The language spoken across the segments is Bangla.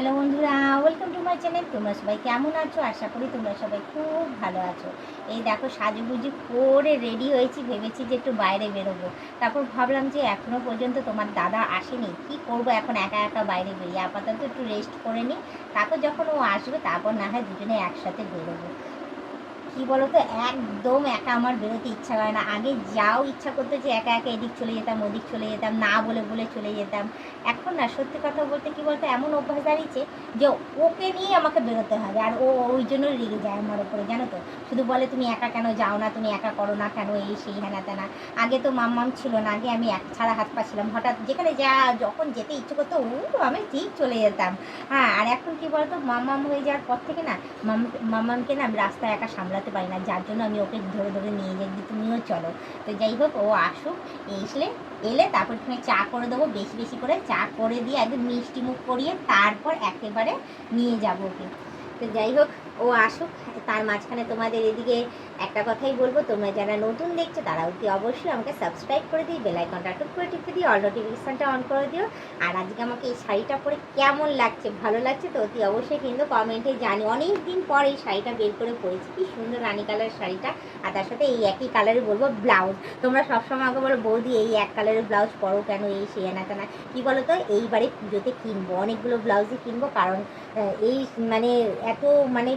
হ্যালো বন্ধুরা ওয়েলকাম টু মাই চ্যানেল তোমরা সবাই কেমন আছো? আশা করি তোমরা সবাই খুব ভালো আছো। এই দেখো, সাজুগুজু করে রেডি হয়েছি, ভেবেছি যে একটু বাইরে বেরোবো। তারপর ভাবলাম যে এখনও পর্যন্ত তোমার দাদা আসেনি। কি করব এখন, একা একা বাইরে বেরিয়ে? আপাতত একটু রেস্ট করে নিই। তারপর যখন ও আসবে, তারপর না হয় দুজনে একসাথে বেরোবো। কি বলতো? একদম একা আমার বেরোতে ইচ্ছা করে না। আগে যাও ইচ্ছা করতো যে একা একা এদিক চলে যেতাম, ওদিক চলে যেতাম, না বলে বলে চলে যেতাম। এখন না, সত্যি কথা বলতে কি বলতো, এমন অভ্যাস দাঁড়িয়েছে যে ওকে নিয়ে আমাকে বেরোতে হবে আর ও ওই জন্য রেগে যায় আমার ওপরে জানো তো? শুধু বলে তুমি একা কেন যাও না, তুমি একা করো না কেন, এই সেই হ্যানা তেনা। আগে তো মাম্মাম ছিল না, আগে আমি এক ছাড়া হাত পাচ্ছিলাম হঠাৎ যেখানে যা যখন যেতে ইচ্ছে করতো ও আমি ঠিক চলে যেতাম। হ্যাঁ আর এখন কি বলতো, মাম্মাম হয়ে যাওয়ার পর থেকে না মাম মাম্মামকে না আমি রাস্তায় একা সামলাতে পারি না, যার জন্য আমি ওকে ধরে ধরে নিয়ে যাই তুমিও চলো। তো যাই হোক, ও আসুক, এসলে এলে তারপর তুমি চা করে দেবো, বেশি বেশি করে চা করে দিয়ে একদম মিষ্টি মুখ করিয়ে তারপর একেবারে নিয়ে যাব ওকে। তো যাই হোক ও আসুক, তার মাঝখানে তোমাদের এদিকে একটা কথাই বলব, তোমরা যারা নতুন দেখছ তারা অতি অবশ্যই আমাকে সাবস্ক্রাইব করে দিই বেলাইকনটা টুক করে টিপে দিও অল নোটিফিকেশানটা অন করে দিও। আর আজকে আমাকে এই শাড়িটা পরে কেমন লাগছে, ভালো লাগছে তো অতি অবশ্যই কিন্তু কমেন্টে জানি অনেক দিন পর এই শাড়িটা বের করে পরেছি, কি সুন্দর রানী কালার শাড়িটা। আর তার সাথে এই একই কালারে বলব ব্লাউজ তোমরা সবসময় আমাকে বলো, বৌদি, এই এক কালারের ব্লাউজ পরো কেন, এই সে না কেনা কী বলো তো এইবারে পুজোতে কিনবো, অনেকগুলো ব্লাউজই কিনবো, কারণ এই মানে এত মানে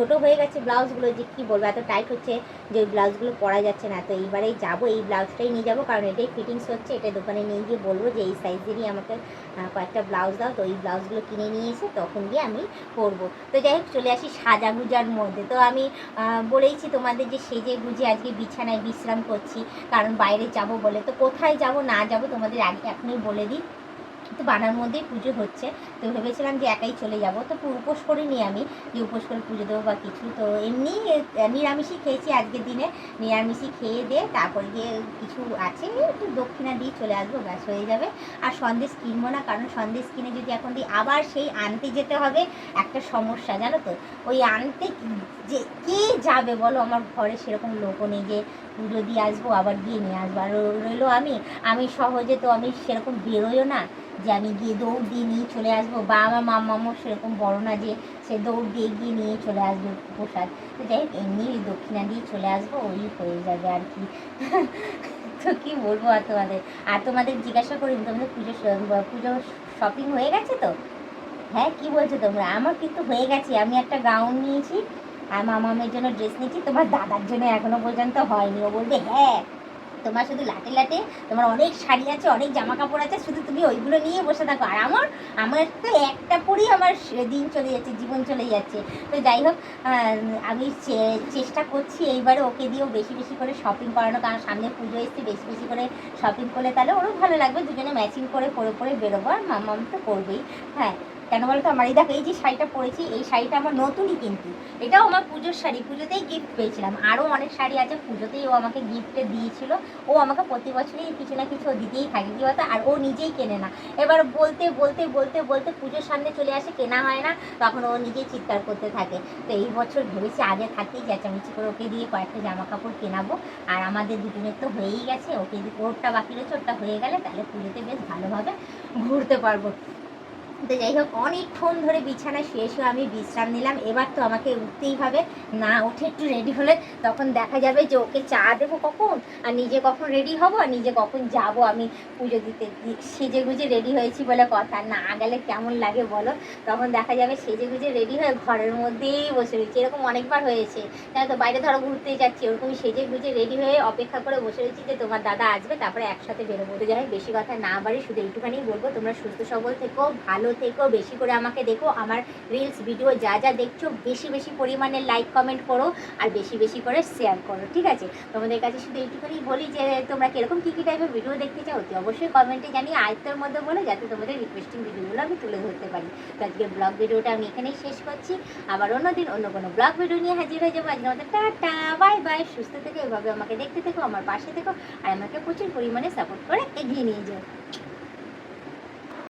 ছোট হয়ে গেছে ব্লাউজগুলো, যে কী বলব, এত টাইট হচ্ছে যে ওই ব্লাউজগুলো পরা যাচ্ছে না। তো এইবারেই যাব, এই ব্লাউজটাই নিয়ে যাব, কারণ এটাই ফিটিংস হচ্ছে, এটা দোকানে নিয়ে গিয়ে বলব যে এই সাইজেরই আমাকে কয়েকটা ব্লাউজ দাও। তো এই ব্লাউজগুলো কিনে নিয়ে এসে তখন গিয়ে আমি পরবো। তো যাই হোক, চলে আসি সাজাগুজার মধ্যে। তো আমি বলেইছি তোমাদের যে সেজে গুজে আজকে বিছানায় বিশ্রাম করছি, কারণ বাইরে যাব বলে। তো কোথায় যাব, না যাব তোমাদের আগে এখনই বলে দিই। তো বানার মধ্যেই পুজো হচ্ছে। তো ভেবেছিলাম যে একাই চলে যাব। তো উপোস করিনি আমি, যে উপোস করে পুজো দেবো বা কিছু। তো এমনি নিরামিষই খেয়েছি আজকের দিনে। নিরামিষই খেয়ে দিয়ে তারপরে গিয়ে কিছু আছে, একটু দক্ষিণা দিয়ে চলে আসব, ব্যাস হয়ে যাবে। আর সন্দেশ কিনবো না, কারণ সন্দেশ কিনে যদি এখন দিই, আবার সেই আনতে যেতে হবে একটা সমস্যা, জানো তো? ওই আনতে যে কে যাবে বলো? আমার ঘরে সেরকম লোকও নেই যে পুজো দিয়ে আসব, আবার গিয়ে নিয়ে আসব। আর রইল আমি আমি সহজে তো আমি সেরকম বেরোয়ও না। যে আমি গিয়ে দৌড় দিয়ে নিয়ে চলে আসব। বা আমার মামামও সেরকম বড় না যে সে দৌড় দিয়ে গিয়ে নিয়ে চলে আসবে প্রসাদ। তো যাই এমনি দক্ষিণা দিয়ে চলে আসব, ওই হয়ে যাবে আর কি। তো কী বলব আর তোমাদের? আর তোমাদের জিজ্ঞাসা করি, তোমাদের পুজো পুজো শপিং হয়ে গেছে তো? হ্যাঁ কি বলছো তোমরা? আমার কিন্তু হয়ে গেছে। আমি একটা গাউন নিয়েছি, আর মামামের জন্য ড্রেস নিয়েছি। তোমার দাদার জন্য এখনও পর্যন্ত হয়নি। ও বলবে হ্যাঁ তোমার শুধু লাটে লাটে, তোমার অনেক শাড়ি আছে, অনেক জামা কাপড় আছে, শুধু তুমি ওইগুলো নিয়ে বসে থাকো। আর আমার আমার তো একটা পরেই আমার দিন চলে যাচ্ছে, জীবন চলে যাচ্ছে। তো যাই হোক আমি চেষ্টা করছি এইবারে ওকে দিয়েও বেশি বেশি করে শপিং করানো, কারণ সামনে পুজো এসছে, বেশি বেশি করে শপিং করলে তাহলে ওরও ভালো লাগবে। দুজনে ম্যাচিং করে করে করে বেরোবো, আর মাম্মাম তো করবেই। হ্যাঁ কেন বলতো? আমার এই দেখো, এই যে শাড়িটা পরেছি, এই শাড়িটা আমার নতুনই কিন্তু। এটাও আমার পুজোর শাড়ি, পুজোতেই গিফট পেয়েছিলাম। আরও অনেক শাড়ি আছে, পুজোতেই ও আমাকে গিফটে দিয়েছিল। ও আমাকে প্রতি বছরই কিছু না কিছু দিতেই থাকে, কী বলতো? আর ও নিজেই কেনে না। এবার বলতে বলতে বলতে বলতে পুজোর সামনে চলে আসে, কেনা হয় না, তখন ও নিজেই চিৎকার করতে থাকে। তো এই বছর ভেবেছি আগে থাকতেই চেঁচামেচি করে ওকে দিয়ে কয়েকটা জামা কাপড় কেনাবো। আর আমাদের দুজনের তো হয়েই গেছে, ওকে যদি ওরটা বাকি রয়েছে, ওরটা হয়ে গেলে তাহলে পুজোতে বেশ ভালোভাবে ঘুরতে পারব। তো যাই হোক, অনেকক্ষণ ধরে বিছানায় শুয়ে শুয়ে আমি বিশ্রাম নিলাম। এবার তো আমাকে উঠতেই হবে। না উঠে একটু রেডি হলে তখন দেখা যাবে যে ওকে চা দেবো কখন, আর নিজে কখন রেডি হব, আর নিজে কখন যাব আমি পুজো দিতে। সেজে গুজে রেডি হয়েছি বলে কথা। না গেলে কেমন লাগে বলো? তখন দেখা যাবে সেজে গুজে রেডি হয়ে ঘরের মধ্যেই বসে রয়েছি। এরকম অনেকবার হয়েছে। তাই তো বাইরে ধরো ঘুরতে যাচ্ছি ওরকমই সেজে গুজে রেডি হয়ে অপেক্ষা করে বসে রয়েছি যে তোমার দাদা আসবে, তারপরে একসাথে বেরোবো। তো যাই বেশি কথা না বাড়ি শুধু এইটুখানি বলব। তোমরা সুস্থ সবল থেকো, ভালো থেকো বেশি করে আমাকে দেখো, আমার রিলস ভিডিও যা যা দেখছ, বেশি বেশি পরিমাণে লাইক কমেন্ট করো আর বেশি বেশি করে শেয়ার করো, ঠিক আছে? তোমাদের কাছে শুধু এইটুখানি বলি যে, তোমরা কীরকম, কী কী টাইপের ভিডিও দেখতে চাও, অতি অবশ্যই কমেন্টে জানিয়ে আয়ত্তের মধ্যে বলে, যাতে তোমাদের রিকোয়েস্টিং ভিডিওগুলো আমি তুলে ধরতে পারি। তো আজকে ব্লগ ভিডিওটা আমি এখানেই শেষ করছি। আবার অন্যদিন অন্য কোনো ব্লগ ভিডিও নিয়ে হাজির হয়ে যাব। আজকে আমাদের টাটা বাই বাই সুস্থ থেকে এভাবে আমাকে দেখতে থেকো, আমার পাশে থেকো, আর আমাকে প্রচুর পরিমাণে সাপোর্ট করে এগিয়ে নিয়ে যাও।